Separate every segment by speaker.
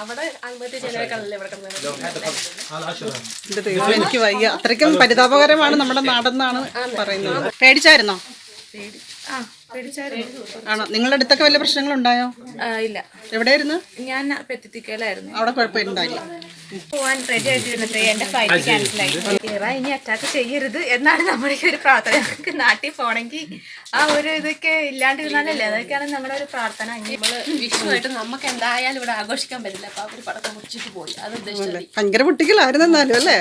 Speaker 1: അവിടെ
Speaker 2: എന്റെ ദൈവം എനിക്ക് വയ്യ. അത്രയ്ക്കും പരിതാപകരമാണ് നമ്മുടെ നാടെന്നാണ് പറയുന്നത്. പേടിച്ചായിരുന്നോ? ആണോ? നിങ്ങളുടെ അടുത്തൊക്കെ വല്ല പ്രശ്നങ്ങളുണ്ടായോ?
Speaker 3: ഇല്ല.
Speaker 2: എവിടെയായിരുന്നു?
Speaker 3: ഞാൻ പെത്തിത്തിക്കലായിരുന്നു
Speaker 2: അവിടെ കുഴപ്പമുണ്ടായില്ല
Speaker 3: പോവാൻ റെഡി ആയിട്ടിരുന്നിട്ട് എന്റെ ഫ്ലൈറ്റ് ക്യാൻസലായി ഇറ ഇനി അറ്റാക്ക് ചെയ്യരുത് എന്നാണ് നമ്മുടെ ഒരു പ്രാർത്ഥന. നമുക്ക് നാട്ടിൽ പോണെങ്കിൽ ആ ഒരു ഇതൊക്കെ ഇല്ലാണ്ടിരുന്നാലല്ലേ? അതൊക്കെയാണ് നമ്മുടെ ഒരു പ്രാർത്ഥന.
Speaker 1: നമ്മൾ വിഷുവായിട്ട് നമുക്ക് എന്തായാലും ഇവിടെ ആഘോഷിക്കാൻ പറ്റില്ല. അപ്പൊ അവർ പടക്കം മുടിച്ചിട്ട് പോയി. അത് ഉദ്ദേശിച്ചത്
Speaker 2: ഭയങ്കര പൊട്ടിക്കലായിരുന്നു എന്നാലും അല്ലേ?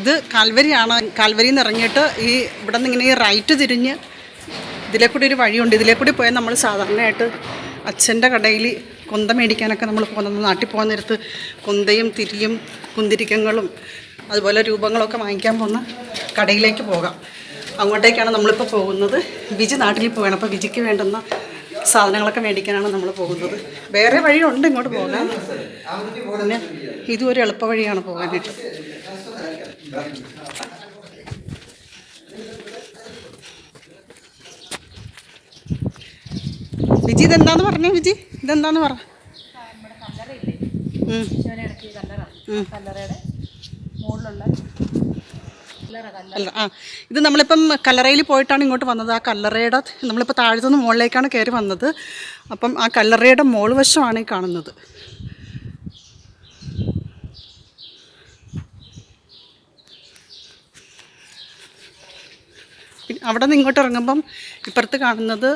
Speaker 2: ഇത് കാൽവരിയാണ്. കാൽവരിയിൽ നിന്ന് ഇറങ്ങിയിട്ട് ഈ ഇവിടെ നിന്ന് ഇങ്ങനെ ഈ റൈറ്റ് തിരിഞ്ഞ് ഇതിലെ കൂടി ഒരു വഴിയുണ്ട്. ഇതിലെ കൂടി പോയാൽ നമ്മൾ സാധാരണയായിട്ട് അച്ഛന്റെ കടയിൽ കൊന്ത മേടിക്കാനൊക്കെ നമ്മൾ പോകുന്നത് നാട്ടിൽ പോകുന്ന നേരത്ത് കൊന്തയും തിരിയും കുന്തിരിക്കങ്ങളും അതുപോലെ രൂപങ്ങളൊക്കെ വാങ്ങിക്കാൻ പോകുന്ന കടയിലേക്ക് പോകാം. അങ്ങോട്ടേക്കാണ് നമ്മളിപ്പോൾ പോകുന്നത്. വിജി നാട്ടിൽ പോവുകയാണ് അപ്പോൾ വിജിക്ക് വേണ്ടുന്ന സാധനങ്ങളൊക്കെ മേടിക്കാനാണ് നമ്മൾ പോകുന്നത്. വേറെ വഴിയുണ്ട് ഇങ്ങോട്ട് പോകാൻ. പിന്നെ ഇതും ഒരു എളുപ്പ വഴിയാണ് പോകാനായിട്ട്. വിജി ഇതെന്താന്ന് പറഞ്ഞു വിജി? ഇതെന്താന്ന് പറ. ആ. ഇത് നമ്മളിപ്പം കല്ലറയിൽ പോയിട്ടാണ് ഇങ്ങോട്ട് വന്നത്. ആ കല്ലറയുടെ നമ്മളിപ്പോൾ താഴത്തുനിന്ന് മുകളിലേക്കാണ് കയറി വന്നത്. അപ്പം ആ കല്ലറയുടെ മോൾ വശമാണ് ഈ കാണുന്നത്. അവിടെ നിന്ന് ഇങ്ങോട്ട് ഇറങ്ങുമ്പം ഇപ്പുറത്ത് കാണുന്നത്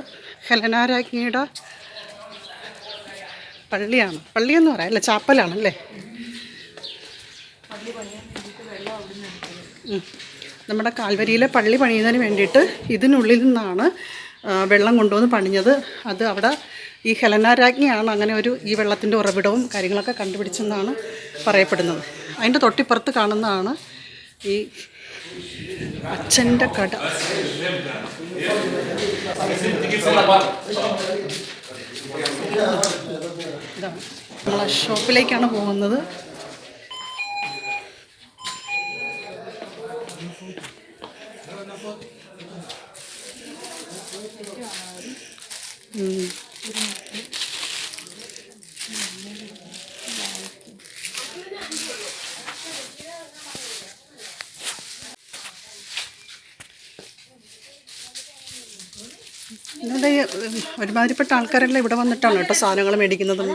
Speaker 2: ഹെലനാരാജ്ഞിയുടെ പള്ളിയാണ്. പള്ളിയെന്ന് പറയാം. അല്ല ചാപ്പലാണല്ലേ. നമ്മുടെ കാൽവരിയിലെ പള്ളി പണിയുന്നതിന് വേണ്ടിയിട്ട് ഇതിനുള്ളിൽ നിന്നാണ് വെള്ളം കൊണ്ടുവന്ന് പണിഞ്ഞത്. അത് അവിടെ ഈ ഹെലനാരാജ്ഞിയാണ് അങ്ങനെ ഒരു ഈ വെള്ളത്തിന്റെ ഉറവിടവും കാര്യങ്ങളൊക്കെ കണ്ടുപിടിച്ചെന്നാണ് പറയപ്പെടുന്നത്. അതിന്റെ തൊട്ടിപ്പുറത്ത് കാണുന്നതാണ് ഈ അച്ഛന്റെ കട. ഇതാണ് ഷോപ്പിലേക്കാണ് പോകുന്നത് ഉം. ഇവിടെ ഈ ഒരുമാതിരിപ്പെട്ട ആൾക്കാരെല്ലാം ഇവിടെ വന്നിട്ടാണ് കേട്ടോ സാധനങ്ങൾ മേടിക്കുന്നതും.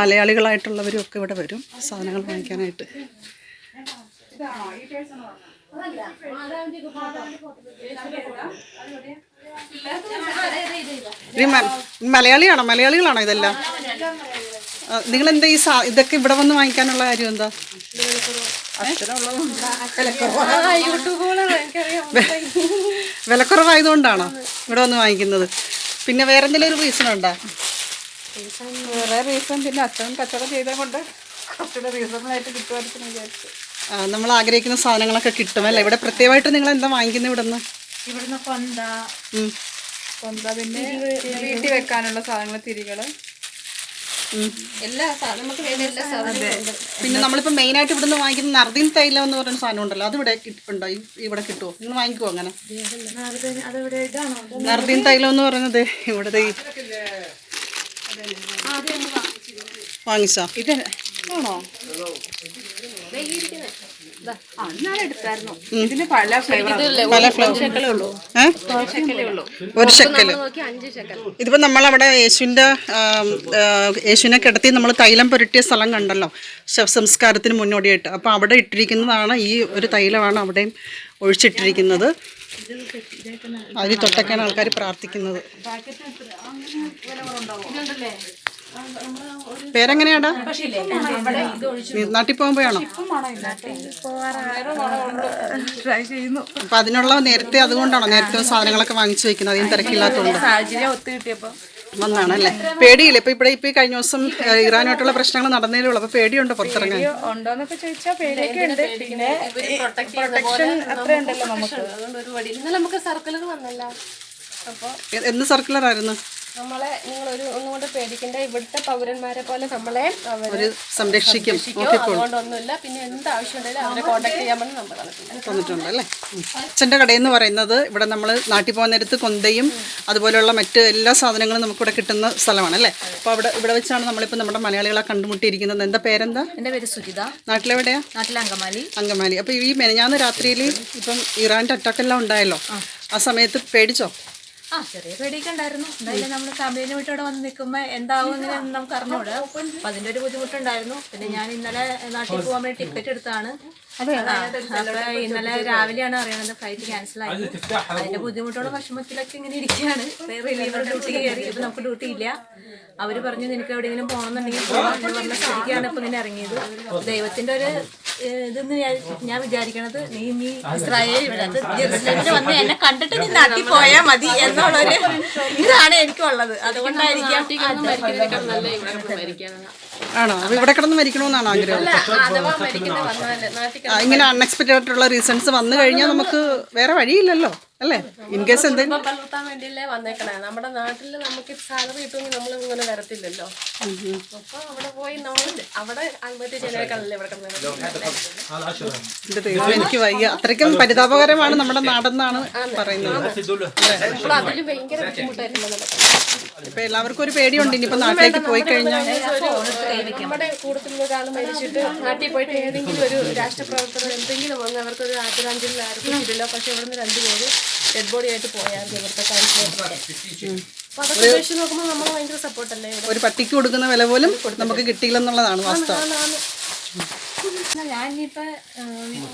Speaker 2: മലയാളികളായിട്ടുള്ളവരും ഒക്കെ ഇവിടെ വരും. സാധനങ്ങൾ വാങ്ങിക്കാനായിട്ട്. മലയാളിയാണോ? മലയാളികളാണോ ഇതെല്ലാം? നിങ്ങൾ എന്താ ഈ സാ ഇതൊക്കെ ഇവിടെ വന്ന് വാങ്ങിക്കാനുള്ള കാര്യം എന്താ? വിലക്കുറവായതുകൊണ്ടാണോ ഇവിടെ വന്ന് വാങ്ങിക്കുന്നത്? പിന്നെ വേറെ എന്തെങ്കിലും ഒരു റീസൺ ഉണ്ടോ?
Speaker 3: വേറെ റീസൺ പിന്നെ അച്ഛൻ കച്ചവടം ചെയ്തത് കൊണ്ട് കുറച്ചുകൂടെ കിട്ടുമായിരിക്കും വിചാരിച്ചു.
Speaker 2: നമ്മൾ ആഗ്രഹിക്കുന്ന സാധനങ്ങളൊക്കെ കിട്ടും അല്ലേ ഇവിടെ പ്രത്യേകമായിട്ട് നിങ്ങൾ എന്താ വാങ്ങിക്കുന്നത് ഇവിടെ നിന്ന്
Speaker 3: ഇവിടുന്ന് കൊന്ത. കൊന്ത പിന്നെ വീട്ടിൽ വെക്കാനുള്ള സാധനങ്ങൾ തിരികൾ
Speaker 1: എല്ലാ നമ്മളിപ്പോ നമുക്ക് വേണ്ട എല്ലാ സാധനവും
Speaker 2: പിന്നെ നമ്മളിപ്പോൾ മെയിനായിട്ട് ഇവിടുന്ന് വാങ്ങിക്കുന്ന നർദിൻ തൈലം എന്ന് പറയുന്ന സാധനം ഉണ്ടല്ലോ അത് ഇവിടെ കിട്ടുണ്ടോ ഇവിടെ കിട്ടുമോ നിങ്ങൾ വാങ്ങിക്കുമോ അങ്ങനെ? നർദിൻ തൈലം എന്ന് പറയുന്നത് ഇവിടെ വാങ്ങിച്ചോ?
Speaker 3: ഇത് ആണോ? ഇതിന് പല
Speaker 2: ഒരു ശക്കൽ
Speaker 1: നോക്കി അഞ്ച് ശക്കൽ
Speaker 2: ഇതിപ്പോൾ നമ്മളവിടെ യേശുവിന്റെ യേശുവിനെ കിടത്തി നമ്മൾ തൈലം പുരട്ടിയ സ്ഥലം കണ്ടല്ലോ. ശവസംസ്കാരത്തിന് മുന്നോടിയായിട്ട്. അപ്പൊ അവിടെ ഇട്ടിരിക്കുന്നതാണ് ഈ ഒരു തൈലമാണ് അവിടെയും ഒഴിച്ചിട്ടിരിക്കുന്നത്. അതിൽ തൊട്ടൊക്കെയാണ് ആൾക്കാർ പ്രാർത്ഥിക്കുന്നത്. പേരെങ്ങനെയാടാ? നീ നാട്ടിൽ പോകുമ്പോഴാണോ?
Speaker 3: ട്രൈ ചെയ്യുന്നു.
Speaker 2: അപ്പോൾ അതിനുള്ള നേരത്തെ അതുകൊണ്ടാണോ നേരത്തെ സാധനങ്ങളൊക്കെ വാങ്ങിച്ചു വെക്കുന്നത്? അധികം തിരക്കില്ലാത്തതുകൊണ്ട് വന്നാണല്ലേ. പേടിയില്ല? ഇപ്പൊ ഇവിടെ ഇപ്പൊ ഈ കഴിഞ്ഞ ദിവസം ഇറാനായിട്ടുള്ള പ്രശ്നങ്ങൾ നടന്നേലേ ഉള്ളൂ. അപ്പൊ പേടിയുണ്ടോ പുറത്തിറങ്ങാൻ?
Speaker 3: ഉണ്ടോന്നൊക്കെ ചോദിച്ചാൽ പേടിയൊക്കെ ഉണ്ട് പിന്നെ പ്രൊട്ടക്ഷൻ അത്ര ഉണ്ടല്ലോ നമുക്ക്
Speaker 1: അതുകൊണ്ട് ഒരു വടി ഇന്നലെ നമുക്ക് സർക്കുലർ വന്നല്ല. അപ്പൊ
Speaker 2: എ- എന്ത് സർക്കുലർ ആയിരുന്നു?
Speaker 1: നമ്മളെ നിങ്ങൾ ഒരു ഒന്നും ഒന്നുകൊണ്ട് പേടിക്കണ്ട. ഇവിടുത്തെ പൗരന്മാരെ പോലെ നമ്മളെ
Speaker 2: അവർ സംരക്ഷിക്കും.
Speaker 1: രക്ഷിക്കും അതുകൊണ്ടൊന്നുമില്ല. പിന്നെ എന്ത് ആവശ്യമുണ്ടെങ്കിലും അവരെ കോൺടാക്ട് ചെയ്യാൻ വേണ്ടി നമ്പർ തന്നിട്ടുണ്ട്
Speaker 2: അല്ലേ? അച്ഛന്റെ കടയെന്ന് പറയുന്നത് ഇവിടെ നമ്മൾ നാട്ടിൽ പോകുന്ന നേരത്ത് കൊന്തയും അതുപോലെയുള്ള മറ്റ് എല്ലാ സാധനങ്ങളും നമുക്കിവിടെ കിട്ടുന്ന സ്ഥലമാണ് അല്ലേ? അപ്പോൾ അവിടെ ഇവിടെ വെച്ചാണ് നമ്മളിപ്പോൾ നമ്മുടെ മലയാളികളെ കണ്ടുമുട്ടിയിരിക്കുന്നത്. എന്താ പേരെന്താ?
Speaker 3: എന്റെ പേര് സുജിത.
Speaker 2: നാട്ടിലെവിടെയാ?
Speaker 3: നാട്ടിലെ അങ്കമാലി.
Speaker 2: അങ്കമാലി. അപ്പോൾ ഈ മെനഞ്ഞാന്ന് രാത്രിയിൽ ഇപ്പം ഇറാന്റെ അറ്റാക്കെല്ലാം ഉണ്ടായല്ലോ. ആ സമയത്ത് പേടിച്ചോ?
Speaker 3: ആ ചെറിയ പേടിയൊക്കെ ഉണ്ടായിരുന്നു. എന്തായാലും നമ്മൾ ഫാമിലിനെ വിട്ട് ഇവിടെ വന്ന് നിൽക്കുമ്പോൾ എന്താവും ഇങ്ങനെ നമുക്ക് അറിഞ്ഞൂടാ. അപ്പൊ അതിന്റെ ഒരു ബുദ്ധിമുട്ടുണ്ടായിരുന്നു. പിന്നെ ഞാൻ ഇന്നലെ നാട്ടിൽ പോകാൻ വേണ്ടി ടിക്കറ്റ് എടുത്താണ്. ഇന്നലെ രാവിലെയാണ് അറിയണത്. ഫ്ലൈറ്റ് ക്യാൻസൽ ആയി. അതിന്റെ ബുദ്ധിമുട്ടോടെ വിഷമത്തിലൊക്കെ ഇങ്ങനെ ഇരിക്കുകയാണ്. റിലീവർ ഡ്യൂട്ടി കയറി. ഇപ്പൊ നമുക്ക് ഡ്യൂട്ടി ഇല്ല. അവർ പറഞ്ഞു നിനക്ക് എവിടെയെങ്കിലും പോകണമെന്നുണ്ടെങ്കിൽ പോകാം എന്ന് പറഞ്ഞ സ്ഥിതിക്കാണ് ഇപ്പൊ ഇങ്ങനെ ഇറങ്ങിയത്. ദൈവത്തിന്റെ ഒരു ഇതെന്ന് ഞാൻ- ഞാൻ വിചാരിക്കണത് നീ നീ ഇസ്രായേൽ ഇവിടെ അത് ജെറുസലേമിൽ വന്ന് എന്നെ കണ്ടിട്ട് നീ നാട്ടിൽ പോയാൽ മതി എന്നുള്ളൊരു ഇതാണ് എനിക്കുള്ളത്. അതുകൊണ്ടായിരിക്കാം
Speaker 1: മരിക്കുന്നതിനേക്കാൾ നല്ല ഇവിടെ കിടന്ന് മരിക്കാനാണ്.
Speaker 2: ആണോ? ഇവിടെ കിടന്ന് മരിക്കണമെന്നാണ് ആഗ്രഹം? ഇങ്ങനെ അൺഎക്സ്പെക്റ്റഡ് ആയിട്ടുള്ള റീസൺസ് വന്നു കഴിഞ്ഞാൽ നമുക്ക് വേറെ വഴിയില്ലല്ലോ. അല്ലേ? ഇൻ കേസ് എന്തെങ്കിലും
Speaker 1: പലർത്താൻ വേണ്ടിയല്ലേ വന്നേക്കണേ. നമ്മുടെ നാട്ടിൽ നമുക്ക് സാലറി കിട്ടുമെങ്കിൽ നമ്മൾ ഇങ്ങനെ വരത്തില്ലല്ലോ അപ്പൊ അവിടെ പോയി നമ്മൾ അവിടെ ആത്മഹത്യ ചെയ്യുന്നതിനേക്കാളല്ലേ ഇവിടെ
Speaker 2: എന്റെ ദൈവം എനിക്ക് വയ്യ. അത്രയ്ക്കും പരിതാപകരമാണ് നമ്മുടെ നാടെന്നാണ് പറയുന്നത്.
Speaker 1: അതിൽ അതിലും ഭയങ്കര ബുദ്ധിമുട്ടായിരുന്നു
Speaker 2: ഇപ്പൊ എല്ലാവർക്കും ഒരു പേടിയുണ്ട്. ഇനിയിപ്പോ നാട്ടിലേക്ക് പോയി കഴിഞ്ഞാൽ.
Speaker 1: നമ്മുടെ കൂട്ടത്തിൽ ഒരാൾ മരിച്ചിട്ട് നാട്ടിൽ പോയിട്ട് ഏതെങ്കിലും ഒരു രാഷ്ട്രപ്രവർത്തകർ എന്തെങ്കിലും വന്ന് അവർക്ക് ഒരു ആദരാഞ്ജലി അർപ്പിച്ചിട്ടില്ല. പക്ഷെ ഇവിടെ നിന്ന് രണ്ടുപേര് ഡെഡ് ബോഡി ആയിട്ട് പോയാൽ ഇവിടുത്തെ ഇവിടെ
Speaker 2: ഒരു പട്ടിക്ക് കൊടുക്കുന്ന വില പോലും നമുക്ക് കിട്ടിയില്ലെന്നുള്ളതാണ് വാസ്തവം.
Speaker 1: ഞാനിപ്പോ ആണ്.
Speaker 3: ഞാൻ ഇനിയിപ്പോ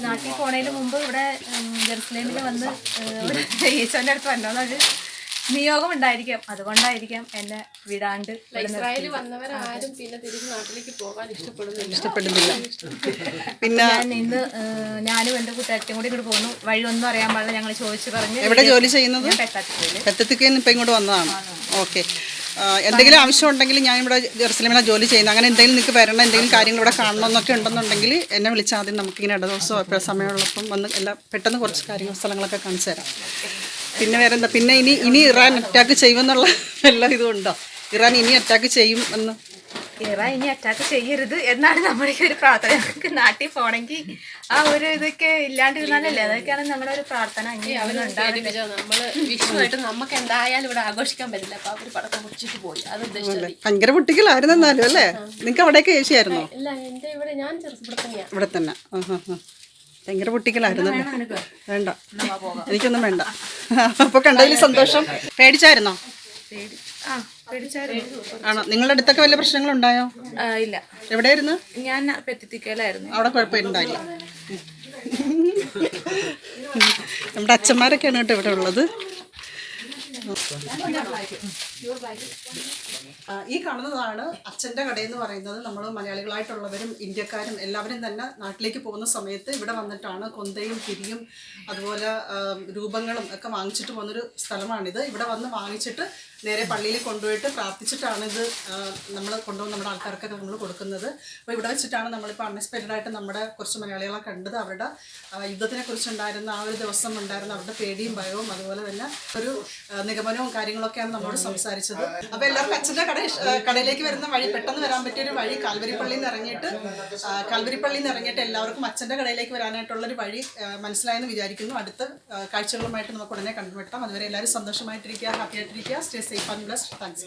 Speaker 3: നാട്ടിൽ പോണതിന് മുമ്പ് ഇവിടെ ജെറുസലേമിൽ വന്ന് ഈശോന്റെ അടുത്ത് വന്നോന്നൊരു നിയോഗം ഉണ്ടായിരിക്കാം അതുകൊണ്ടായിരിക്കാം എന്നെ വിടാണ്ട്
Speaker 1: ഇസ്രായേലിൽ വന്നവരാരും പിന്നെ തിരിച്ച് നാട്ടിലേക്ക് പോകാൻ ഇഷ്ടപ്പെടുന്നില്ല.
Speaker 2: ഇഷ്ടപ്പെടുന്നില്ല. പിന്നെ
Speaker 3: ഞാൻ ഇന്ന് ഏഹ്, ഞാനും എന്റെ കൂട്ടുകാരും കൂടി ഇങ്ങോട്ട് പോകുന്നു. വഴി ഒന്നും അറിയാൻ പാടില്ല. ഞങ്ങൾ ചോദിച്ചു പറഞ്ഞ്
Speaker 2: എവിടെ ജോലി ചെയ്യുന്നത്?
Speaker 3: ഞാൻ
Speaker 2: ഇപ്പം ഇങ്ങോട്ട് വന്നതാണ്. ഓക്കെ. എന്തെങ്കിലും ആവശ്യം ഉണ്ടെങ്കിൽ ഞാൻ ഇവിടെ ജെറുസലേമിലാണ് ജോലി ചെയ്യുന്നത്. അങ്ങനെ എന്തെങ്കിലും നിങ്ങൾക്ക് വരണം എന്തെങ്കിലും കാര്യങ്ങൾ ഇവിടെ കാണണം എന്നൊക്കെ ഉണ്ടെന്നുണ്ടെങ്കിൽ എന്നെ വിളിച്ചാൽ ആദ്യം നമുക്കിങ്ങനെ ഇട ദിവസമോ സമയമുള്ളപ്പം വന്ന് എല്ലാം പെട്ടെന്ന് കുറച്ച് കാര്യങ്ങൾ സ്ഥലങ്ങളൊക്കെ കാണിച്ചു തരാം. പിന്നെ വേറെ എന്താ പിന്നെ ഇനി ഇനി ഇറാൻ അറ്റാക്ക് ചെയ്യുമെന്നുള്ള എല്ലാ ഇതുണ്ടോ ഉണ്ടോ ഇറാൻ ഇനി അറ്റാക്ക് ചെയ്യും എന്ന്.
Speaker 3: ഇറാൻ ഇനി അറ്റാക്ക് ചെയ്യരുത് എന്നാണ് നമ്മുടെ ഒരു പ്രാർത്ഥന. നമുക്ക് നാട്ടിൽ പോണെങ്കിൽ ആ ഒരു ഇതൊക്കെ ഇല്ലാണ്ടിരുന്നാലല്ലേ? അതൊക്കെയാണ് നമ്മുടെ ഒരു പ്രാർത്ഥന.
Speaker 1: വിഷുവായിട്ട് നമുക്ക് എന്തായാലും ഇവിടെ ആഘോഷിക്കാൻ പറ്റില്ല. അപ്പൊ അവർ പടക്കം മുടിച്ചിട്ട് പോയി. അത് ഉദ്ദേശിച്ചത്
Speaker 2: ഭയങ്കര കുട്ടികളായിരുന്നാലും എന്നാലും അല്ലേ നിങ്ങൾക്ക് അവിടെയൊക്കെ ഏഷ്യായിരുന്നു
Speaker 1: ഇല്ല എന്റെ ഇവിടെ ഞാൻ ചെറുപ്പം തന്നെയാ.
Speaker 2: ഇവിടെ തന്നെ. ഭയങ്കര പൊട്ടിക്കലായിരുന്നു വേണ്ട. എനിക്കൊന്നും വേണ്ട. അപ്പോൾ കണ്ടതിൽ സന്തോഷം. പേടിച്ചായിരുന്നോ? ആണോ? നിങ്ങളുടെ അടുത്തൊക്കെ വല്ല പ്രശ്നങ്ങളുണ്ടായോ?
Speaker 3: ഉണ്ടായോ ഇല്ല.
Speaker 2: എവിടെയായിരുന്നു?
Speaker 3: ഞാൻ പെത്തിത്തിക്കലായിരുന്നു
Speaker 2: അവിടെ കുഴപ്പമില്ല നമ്മുടെ അച്ഛന്മാരൊക്കെയാണ് കേട്ടോ ഇവിടെ ഉള്ളത്. ഈ കാണുന്നതാണ് അച്ഛന്റെ കട എന്ന് പറയുന്നത്. നമ്മൾ മലയാളികളായിട്ടുള്ളവരും ഇന്ത്യക്കാരും എല്ലാവരും തന്നെ നാട്ടിലേക്ക് പോകുന്ന സമയത്ത് ഇവിടെ വന്നിട്ടാണ് കൊന്തയും തിരിയും അതുപോലെ രൂപങ്ങളും ഒക്കെ വാങ്ങിച്ചിട്ട് പോകുന്നൊരു സ്ഥലമാണിത്. ഇവിടെ വന്ന് വാങ്ങിച്ചിട്ട് നേരെ പള്ളിയിൽ കൊണ്ടുപോയിട്ട് പ്രാർത്ഥിച്ചിട്ടാണ് ഇത് നമ്മൾ കൊണ്ടുപോകുന്ന നമ്മുടെ ആൾക്കാർക്കൊക്കെ നമ്മൾ കൊടുക്കുന്നത്. അപ്പോൾ ഇവിടെ വെച്ചിട്ടാണ് നമ്മളിപ്പോൾ അൺഎക്സ്പെക്റ്റഡ് ആയിട്ട് നമ്മുടെ കുറച്ച് മലയാളികളെ കണ്ടത്. അവരുടെ യുദ്ധത്തിനെ കുറിച്ചുണ്ടായിരുന്ന ആ ഒരു ദിവസം ഉണ്ടായിരുന്ന അവരുടെ പേടിയും ഭയവും അതുപോലെ തന്നെ ഒരു ആ, നിഗമനവും കാര്യങ്ങളൊക്കെയാണ് നമ്മളോട് സംസാരിച്ചത്. അപ്പൊ എല്ലാവർക്കും അച്ഛന്റെ കട കടയിലേക്ക് വരുന്ന വഴി പെട്ടെന്ന് വരാൻ പറ്റിയ ഒരു വഴി കാൽവരിപ്പള്ളിയിൽ നിന്ന് ഇറങ്ങിയിട്ട് കാൽവരിപ്പള്ളിയിൽ നിന്ന് ഇറങ്ങിയിട്ട് എല്ലാവർക്കും അച്ഛന്റെ കടയിലേക്ക് വരാനായിട്ടുള്ള ഒരു വഴി മനസ്സിലായെന്ന് വിചാരിക്കുന്നു. അടുത്ത കാഴ്ചകളുമായിട്ട് നമുക്ക് ഉടനെ കണ്ടുമുട്ടാം. അതുവരെ എല്ലാവരും സന്തോഷമായിട്ടിരിക്കുക ഹാപ്പി ആയിട്ടിരിക്കുക stay safe and bless thanks